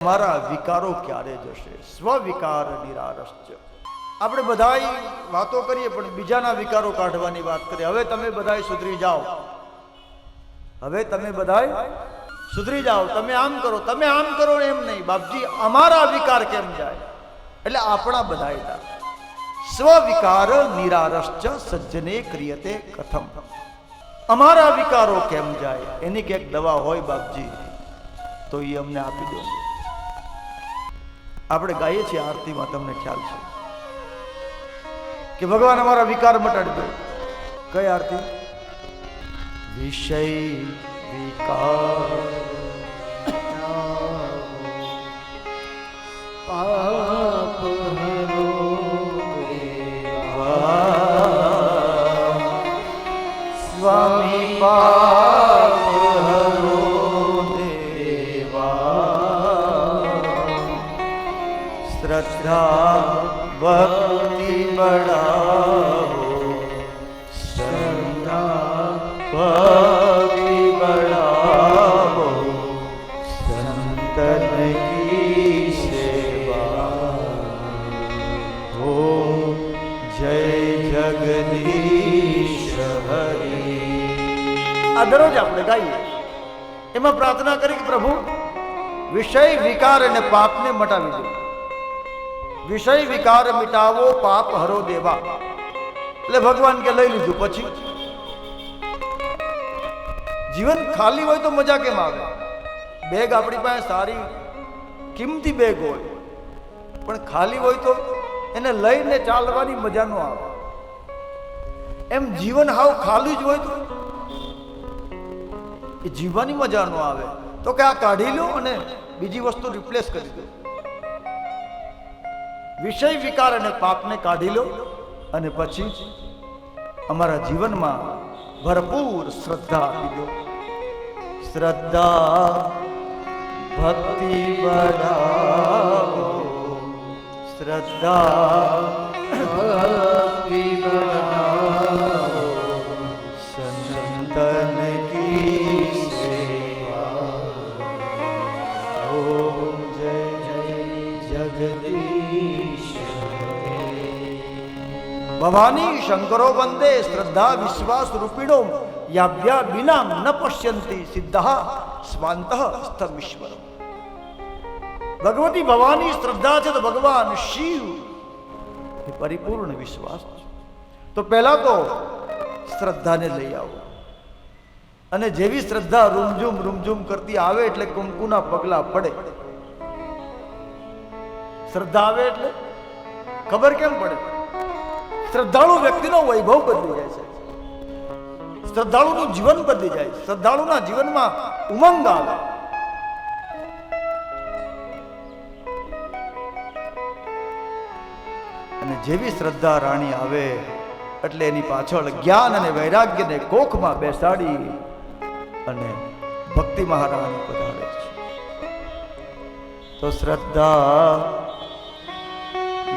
મારા વિકારો ક્યારે જશે? સ્વવિકાર નિરારસ્ચ આપણે બધા વાતો કરીએ, પણ બીજાના વિકારો કાઢવાની વાત કરીએ. હવે તમે બધા સુધરી જાઓ. હવે તમે બધા સુધરી જાઓ. તમે આમ કરો, તમે આમ કરો એમ નહીં. બાપજી, અમારા વિકાર કેમ જાય? એટલે આપણા બધા થાય સ્વવિકાર નિરારસ સજ્જને ક્રિયતે કથમ. અમારા વિકારો કેમ જાય? એની કંઈક દવા હોય બાપજી, તો એ અમને આપી દો. આપણે ગાઈએ છીએ આરતીમાં, તમને ખ્યાલ છે. કે ભગવાન અમારા વિકાર મટાડી દો. કઈ આરતી? વિષય વિકાર. શ્રદ્ધા ભક્તિ બળાવો શ્રદ્ધા ભક્તિ બળાવો સંતન કી સેવા હો જય જગદીશ હરી આ દરરોજ આપણે ગાઈએ એમાં પ્રાર્થના કરી કે પ્રભુ વિષય વિકાર અને પાપને મટાવી દો વિષય વિકાર મિટાવો, પાપ હરો દેવા. એટલે ભગવાન કે લઈ લીધું, પછી? જીવન ખાલી હોય તો મજા કેમ આવે? બેગ આપણી પાસે સારી, કિંમતી બેગ હોય. પણ ખાલી હોય તો એને લઈને ચાલવાની મજા ન આવે. એમ જીવન હાવ ખાલી જ હોય તો એ જીવવાની મજા ન આવે. તો કે આ કાઢી લો અને બીજી વસ્તુ રિપ્લેસ કરી દો. વિષય વિકાર અને પાપને કાઢી લો અને પછી અમારા જીવનમાં ભરપૂર શ્રદ્ધા આપી દો શ્રદ્ધા, ભક્તિ બઢાવો. શ્રદ્ધા, ભક્તિ બઢાવો. સંતન કી ભવાની શંકરો વંદે, શ્રદ્ધા, વિશ્વાસ રૂપિણો યાભ્યા વિના ન પશ્યંતી સિદ્ધા સ્વાંત સ્થમીશ્વર ભગવતી ભવાની શ્રદ્ધા છે તો ભગવાન શિવ, એ પરિપૂર્ણ વિશ્વાસ છે। તો પહેલા તો શ્રદ્ધાને લઈ આવો। અને જેવી શ્રદ્ધા રૂમઝુમ રૂમઝુમ કરતી આવે એટલે કુંકુના પગલા પડે। શ્રદ્ધા આવે એટલે? ખબર કેમ પડે? શ્રદ્ધાળુ વ્યક્તિનો વૈભવ બદલી જાય છે. શ્રદ્ધાળુનું જીવન બદલી જાય શ્રદ્ધાળુના જીવનમાં ઉમંગ આવે. અને જેવી શ્રદ્ધા રાણી આવે, એટલે એની પાછળ જ્ઞાન અને વૈરાગ્યને કોખમાં બેસાડી અને ભક્તિ મહારાણી પધારે છે. તો શ્રદ્ધા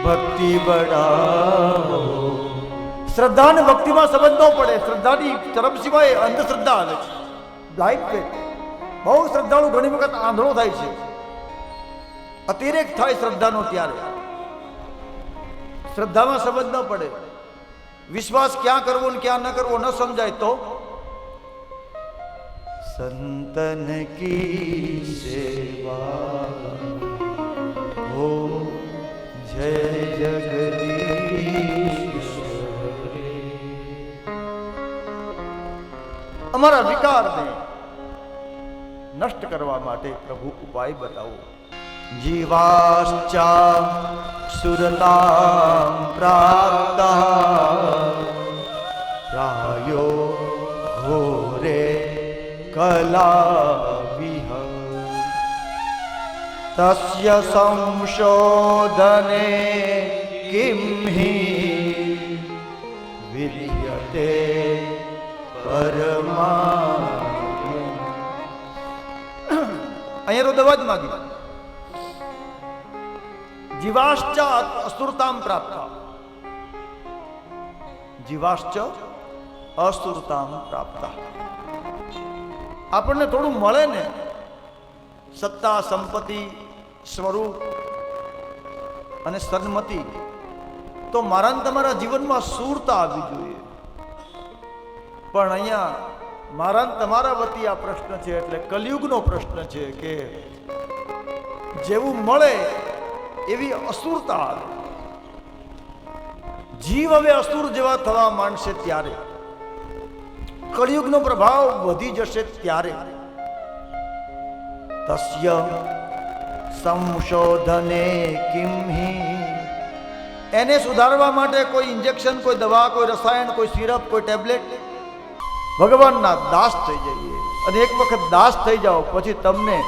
ભક્તિ બઢાવો શ્રદ્ધા અને ભક્તિમાં સંબંધ ન પડે. શ્રદ્ધાની ચરમ સિવાય અંધશ્રદ્ધા આવે છે. બ્લાઇન્ડ ફેથ બહુ શ્રદ્ધાળુ ઘણી વખત આંધળો થાય છે. અતિરેક થાય શ્રદ્ધાનો ત્યારે. શ્રદ્ધામાં સમજ ન પડે. વિશ્વાસ ક્યાં કરવો ને ક્યાં ન કરવો ન સમજાય તો? સંતન કી સેવા. અમારા વિકારને નષ્ટ કરવા માટે પ્રભુ ઉપાય બતાવો. જીવાશ્ચા સુરતા પ્રાપ્ત. પ્રાયો ઘોરે કલાવિહ. તસ્ય સંશોધને કિમ હિ? પરમા અહીંયા તો દવા જ માગી. જીવાશ્ચ અસુરતામ પ્રાપ્ત. જીવાશ્ચ અસુરતામ પ્રાપ્ત. આપણને થોડું મળે ને, સત્તા, સંપત્તિ, સ્વરૂપ અને સન્મતિ, તો મારા તમારા જીવનમાં સુરતા આવવી જોઈએ. પણ અહીંયા મારા તમારા વતી આ પ્રશ્ન છે એટલે કલયુગનો પ્રશ્ન છે કે જેવું મળે એવી અસુરતા જીવ હવે અસુર જેવા થવા માંડશે ત્યારે. કળિયુગનો પ્રભાવ વધી જશે ત્યારે. તસ્ય સંશોધને કિમહી એને સુધારવા માટે કોઈ ઇન્જેક્શન કોઈ દવા, કોઈ રસાયણ, કોઈ સિરપ કોઈ ટેબ્લેટ ભગવાનના દાસ થઈ જઈએ. અને એક વખત દાસ થઈ જાઓ, પછી તમને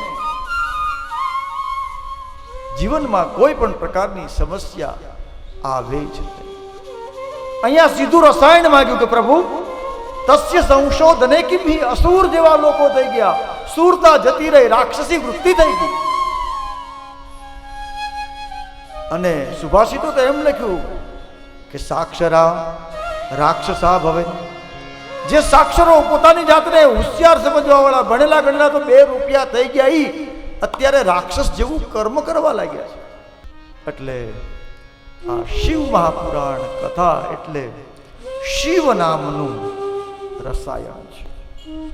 જીવનમાં કોઈ પણ પ્રકારની સમસ્યા આવે જ અહીંયા સીધું રસાયણ માંગ્યું કે પ્રભુ, તસ્ય સંશોધને કિમ અસુર જેવા લોકો થઈ ગયા. સુરતા જતી રહી, રાક્ષસી વૃત્તિ થઈ ગઈ. અને સુભાષિતો તો એમ લખ્યું કે સાક્ષરા રાક્ષસા ભવે. જે સાક્ષરો પોતાની જાતને હોશિયાર સમજવા વાળા ભણેલા ગણેલા તો બે રૂપિયા થઈ ગયા એ અત્યારે રાક્ષસ જેવું કર્મ કરવા લાગ્યા છે. એટલે આ શિવ મહાપુરાણ કથા એટલે શિવ નામનું રસાયણ.